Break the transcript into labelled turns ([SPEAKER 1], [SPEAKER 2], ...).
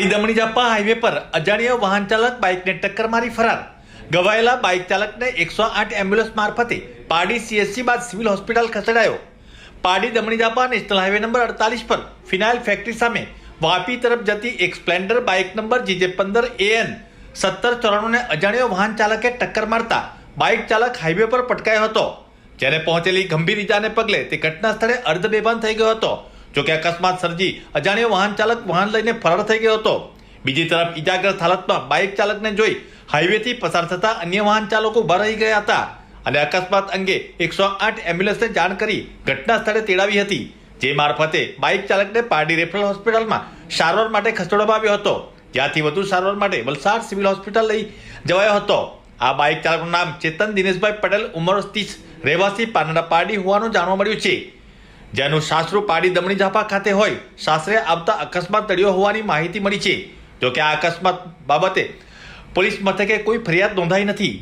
[SPEAKER 1] દમણી જાપા highway પર અજાણ્યો વાહન ચાલક બાઇકને ટક્કર મારી ફરાર. ગવાયેલા બાઇક ચાલકને એકસો આઠ એમ્બ્યુલન્સ મારફતે પાડી સીએસસી બાદ સિવિલ હોસ્પિટલ ખસેડાયો. પાડી દમણી જાપા નેશનલ હાઈવે નંબર અડતાલીસ પર ફિનાઇલ ફેક્ટરી સામે વાપી તરફ જતી એક સ્પ્લેન્ડર બાઇક નંબર જીજે પંદર એએન સત્તર ચોરાણુંને અજાણ્યો વાહન ચાલકે ટક્કર મારતા બાઇક ચાલક હાઈવે પર પટકાયો હતો. જ્યારે પહોંચેલી ગંભીર ઇજાને પગલે તે ઘટના સ્થળે અર્ધ બેભાન થઈ ગયો હતો. જોકે અકસ્માત સર્જી અજાણ્યો વાહન ચાલક વાહન લઈને ફરાર થઈ ગયો હતો. બીજી તરફ ઇજાગ્રસ્ત હાલતમાં બાઇક ચાલકને જોઈ હાઈવેથી પસાર થતા અન્ય વાહન ચાલકો ઊભા રહી ગયા હતા અને અકસ્માત અંગે એકસો આઠ એમ્બ્યુલન્સને જાણ કરી ઘટના સ્થળે તેડાવી હતી, જે મારફતે બાઇક ચાલકને પારડી રેફરલ હોસ્પિટલમાં સારવાર માટે ખસેડવામાં આવ્યો હતો. જ્યાંથી વધુ સારવાર માટે વલસાડ સિવિલ હોસ્પિટલ લઈ જવાયો હતો. આ બાઇક ચાલકનું નામ ચેતન દિનેશભાઈ પટેલ ઉંમર ત્રીસ, રહેવાસી પાનડા પારડી હોવાનું જાણવા મળ્યું છે. જેનું સાસરું પાડી દમણી ઝાપા ખાતે હોય સાસરે આવતા અકસ્માત ટળ્યો હોવાની માહિતી મળી છે. જોકે આ અકસ્માત બાબતે પોલીસ મથકે કોઈ ફરિયાદ નોંધાઈ નથી.